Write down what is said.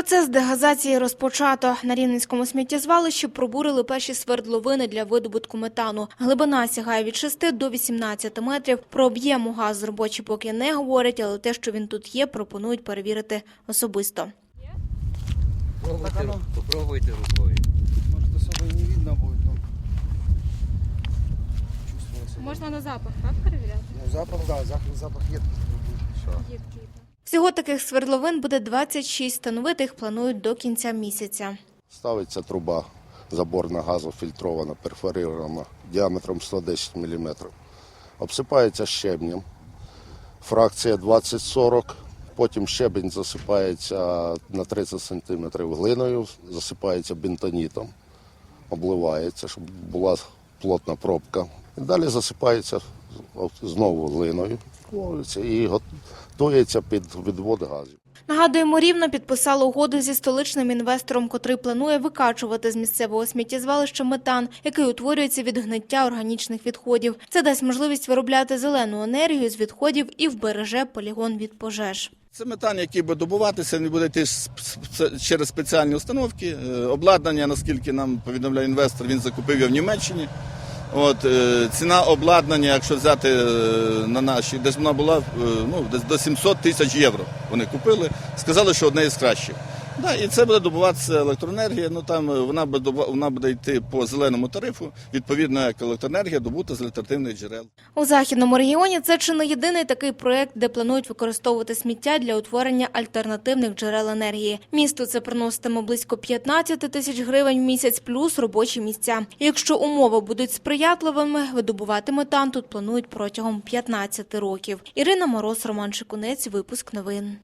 Процес дегазації розпочато. На Рівненському сміттєзвалищі пробурили перші свердловини для видобутку метану. Глибина сягає від 6 до 18 метрів. Про об'єму газу робочі поки не говорять, але те, що він тут є, пропонують перевірити особисто. Попробуйте, попробуйте рукою. Может, особо не видно но чувствовался. Можна на запах, так перевіряти? Ну, запах, да, запах, запах едкий будет. Всього таких свердловин буде 26. Встановити їх планують до кінця місяця. Ставиться труба заборна газу фільтрована, перфорирована діаметром 110 мм. Обсипається щебнем. Фракція 20-40. Потім щебень засипається на 30 см глиною, засипається бентонітом, обливається, щоб була плотна пробка. І далі засипається знову глиною плавиться і готується під відвод газів. Нагадуємо, рівно підписало угоду зі столичним інвестором, котрий планує викачувати з місцевого сміттєзвалища метан, який утворюється від гниття органічних відходів. Це дасть можливість виробляти зелену енергію з відходів і вбереже полігон від пожеж. Це метан, який буде добуватися, він буде йти через спеціальні установки. Е, Обладнання, наскільки нам повідомляє інвестор, він закупив його в Німеччині. От, е, ціна обладнання, якщо взяти е, на наші, десь вона була е, ну, десь до 700 тисяч євро. Вони купили, сказали, що одне із кращих. Да, і це буде добуватися електроенергія. Ну там е, вона буде вона буде йти по зеленому тарифу, відповідно як електроенергія добута з альтернативних джерел. У західному регіоні це чи не єдиний такий проект, де планують використовувати сміття для утворення альтернативних джерел енергії. Місту це приноситиме близько 15 тисяч гривень в місяць, плюс робочі місця. Якщо умови будуть сприятливими, видобувати метан тут планують протягом 15 років. Ірина Мороз, Роман Шикунець, випуск новин.